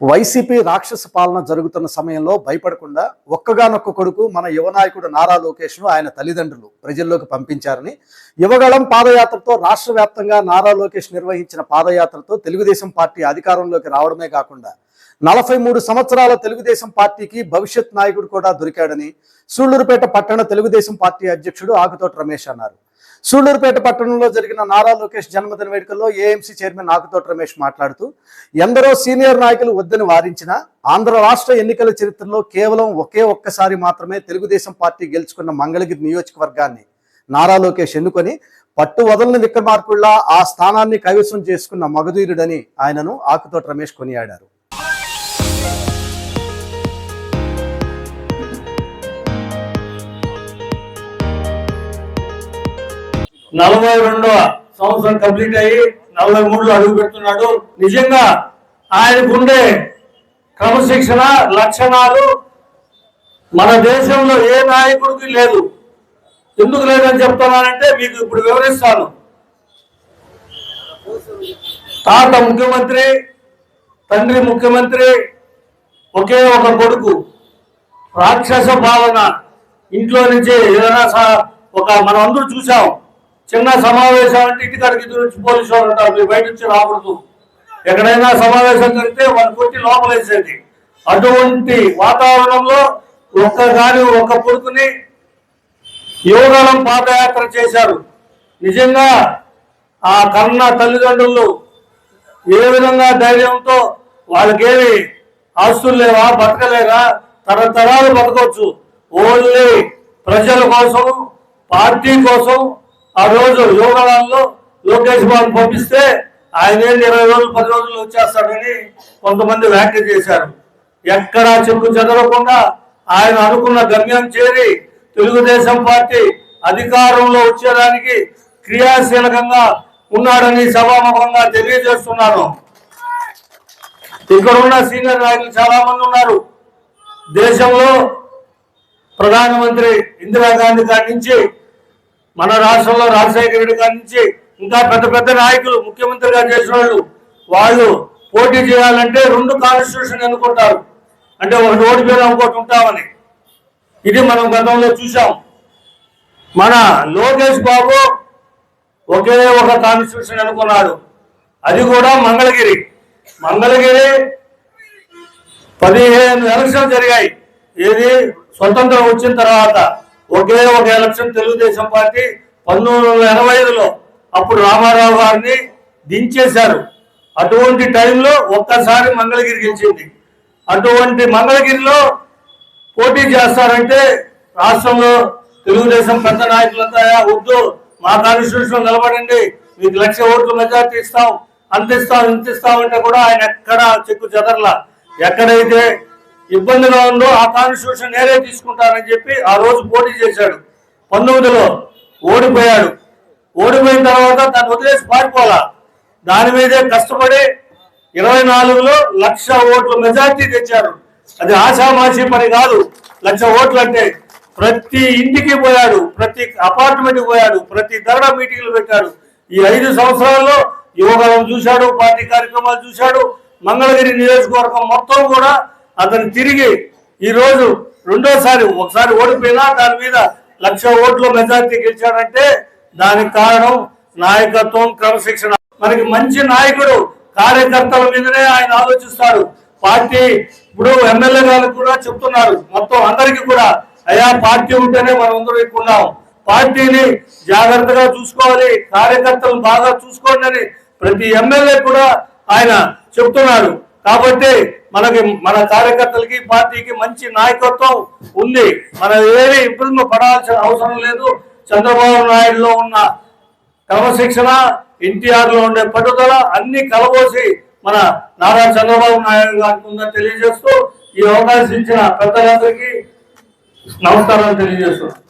YCP రాక్షస పాలన జరుగుతున్న సమయంలో భయపడకుండా ఒక్కగానొక్క కొడుకు మన యువనాయకుడు నారా లోకేష్ను ఆయన తల్లిదండ్రులు ప్రజల్లోకి పంపించారని యువగళం పాదయాత్రతో రాష్ట్ర వ్యాప్తంగా నారా లోకేష్ నిర్వహించిన పాదయాత్రతో తెలుగుదేశం పార్టీ అధికారంలోకి రావడమే కాకుండా నలభై మూడు సంవత్సరాల తెలుగుదేశం పార్టీకి భవిష్యత్ నాయకుడు కూడా దొరికాడని సూళ్ళూరుపేట పట్టణ తెలుగుదేశం పార్టీ అధ్యక్షుడు ఆకుతోటి రమేష్ అన్నారు. సూళ్ళూరుపేట పట్టణంలో జరిగిన నారా లోకేష్ జన్మదిన వేడుకల్లో ఏఎంసీ చైర్మన్ ఆకుతోట రమేష్ మాట్లాడుతూ ఎందరో సీనియర్ నాయకులు వద్దని వారించిన ఆంధ్ర రాష్ట్ర ఎన్నికల చరిత్రలో కేవలం ఒకే ఒక్కసారి మాత్రమే తెలుగుదేశం పార్టీ గెలుచుకున్న మంగళగిరి నియోజకవర్గాన్ని నారా లోకేష్ ఎన్నుకొని పట్టు వదలని విక్రమార్కుల్లా ఆ స్థానాన్ని కైవసం చేసుకున్న మగధీరుడని ఆయనను ఆకుతోట రమేష్ కొనియాడారు. నలభై రెండవ సంవత్సరం కంప్లీట్ అయ్యి నలభై మూడులో అడుగు పెడుతున్నాడు. నిజంగా ఆయనకుండే క్రమశిక్షణ లక్షణాలు మన దేశంలో ఏ నాయకుడికి లేదు. ఎందుకు లేదని చెప్తున్నానంటే మీకు ఇప్పుడు వివరిస్తాను. తాత ముఖ్యమంత్రి తండ్రి ముఖ్యమంత్రి ఒకే ఒక కొడుకు. రాక్షస పాలన. ఇంట్లో నుంచి ఏదైనా ఒక మనం అందరూ చూసాం చిన్న సమావేశం అంటే ఇంటికాడికి ఇద్దరు నుంచి పోలీసు వాళ్ళు ఉంటారు. మీరు బయట నుంచి రాకూడదు. ఎక్కడైనా సమావేశం జరిగితే వాళ్ళు కొట్టి లోపలేసేది అటువంటి వాతావరణంలో ఒక్క గాని ఒక్క కొడుకుని యువగలం పాదయాత్ర చేశారు. నిజంగా ఆ కన్న తల్లిదండ్రులు ఏ విధంగా ధైర్యంతో వాళ్ళకేమి ఆస్తులు లేవా బతకలేరా తరతరాలు బతకవచ్చు. ఓన్లీ ప్రజల కోసం పార్టీ కోసం ఆ రోజు యోగాలలో లోకేష్ బాబు పంపిస్తే ఆయన ఏంటి ఇరవై రోజులు పది రోజులు వచ్చేస్తాడని కొంతమంది వ్యాఖ్య చేశారు. ఎక్కడా చెక్కు చెదరకుండా ఆయన అనుకున్న గమ్యం చేరి తెలుగుదేశం పార్టీ అధికారంలో వచ్చేదానికి క్రియాశీలకంగా ఉన్నాడని సభాముఖంగా తెలియజేస్తున్నాను. ఇక్కడ ఉన్న సీనియర్ నాయకులు చాలా మంది ఉన్నారు. దేశంలో ప్రధానమంత్రి ఇందిరాగాంధీ గారి నుంచి మన రాష్ట్రంలో రాజశేఖర రెడ్డి గారి నుంచి ఇంకా పెద్ద పెద్ద నాయకులు ముఖ్యమంత్రిగా చేసిన వాళ్ళు వాళ్ళు పోటీ చేయాలంటే రెండు కాన్స్టిట్యూషన్ ఎన్నుకుంటారు. అంటే ఒకటి ఓడిపోయినా ఇంకోటి ఉంటామని. ఇది మనం గతంలో చూసాం మన లోకేష్ బాబు ఒకే ఒక కాన్స్టిట్యూషన్ అనుకున్నాడు అది కూడా మంగళగిరి. మంగళగిరి పదిహేను ఎలక్షన్లు జరిగాయి. ఏది స్వతంత్రం వచ్చిన తర్వాత. ఒకే ఒక ఎలక్షన్ తెలుగుదేశం పార్టీ పంతొమ్మిది వందల ఎనభై ఐదులో అప్పుడు రామారావు గారిని దించేశారు. అటువంటి టైంలో ఒక్కసారి మంగళగిరి గెలిచింది. అటువంటి మంగళగిరిలో పోటీ చేస్తారంటే రాష్ట్రంలో తెలుగుదేశం పెద్ద నాయకులంతా వద్దు మా కాన్స్టిట్యూషన్ నిలబడండి మీకు లక్ష ఓట్లు మెజార్టీ ఇస్తాం అంతిస్తాం ఇస్తాం అంటే కూడా ఆయన ఎక్కడ చెక్కు చెదరలా. ఎక్కడైతే ఇబ్బందిగా ఉందో ఆ కాన్స్టిట్యూషన్ నేనే తీసుకుంటానని చెప్పి ఆ రోజు పోటీ చేశాడు. పంతొమ్మిదిలో ఓడిపోయాడు. ఓడిపోయిన తర్వాత దాన్ని వదిలేసి పారిపోలా. దాని మీదే కష్టపడి ఇరవై నాలుగులో లక్ష ఓట్ల మెజార్టీ తెచ్చారు. అది ఆషామాషి పని కాదు. లక్ష ఓట్లు అంటే ప్రతి ఇంటికి పోయాడు ప్రతి అపార్ట్మెంట్కి పోయాడు ప్రతి ధరణ మీటింగ్లు పెట్టాడు. ఈ ఐదు సంవత్సరాల్లో యువగలం చూశాడు పార్టీ కార్యక్రమాలు చూశాడు. మంగళగిరి నియోజకవర్గం మొత్తం కూడా అతను తిరిగి ఈ రోజు రెండోసారి ఒకసారి ఓడిపోయినా దాని మీద లక్ష ఓట్ల మెజార్టీ గెలిచాడంటే దానికి కారణం నాయకత్వం క్రమశిక్షణ. మనకి మంచి నాయకుడు కార్యకర్తల మీదనే ఆయన ఆలోచిస్తారు పార్టీ ఇప్పుడు ఎమ్మెల్యే గారు కూడా చెప్తున్నారు. మొత్తం అందరికీ కూడా అయా పార్టీ ఉంటేనే మనం అందరూ ఇక్కడ ఉన్నాం. పార్టీని జాగ్రత్తగా చూసుకోవాలి కార్యకర్తలను బాగా చూసుకోండి అని ప్రతి ఎమ్మెల్యే కూడా ఆయన చెప్తున్నారు కాబట్టి మనకి మన కార్యకర్తలకి పార్టీకి మంచి నాయకత్వం ఉంది. మనం ఏమి ఇబ్బంది పడాల్సిన అవసరం లేదు. చంద్రబాబు నాయుడులో ఉన్న క్రమశిక్షణ ఎన్టీఆర్లో ఉండే పట్టుదల అన్ని కలబోసి మన నారా చంద్రబాబు నాయుడు గారికి ఉందని తెలియజేస్తూ ఈ అవకాశం ఇచ్చిన పెద్దలందరికీ నమస్కారాలు తెలియజేస్తున్నాను.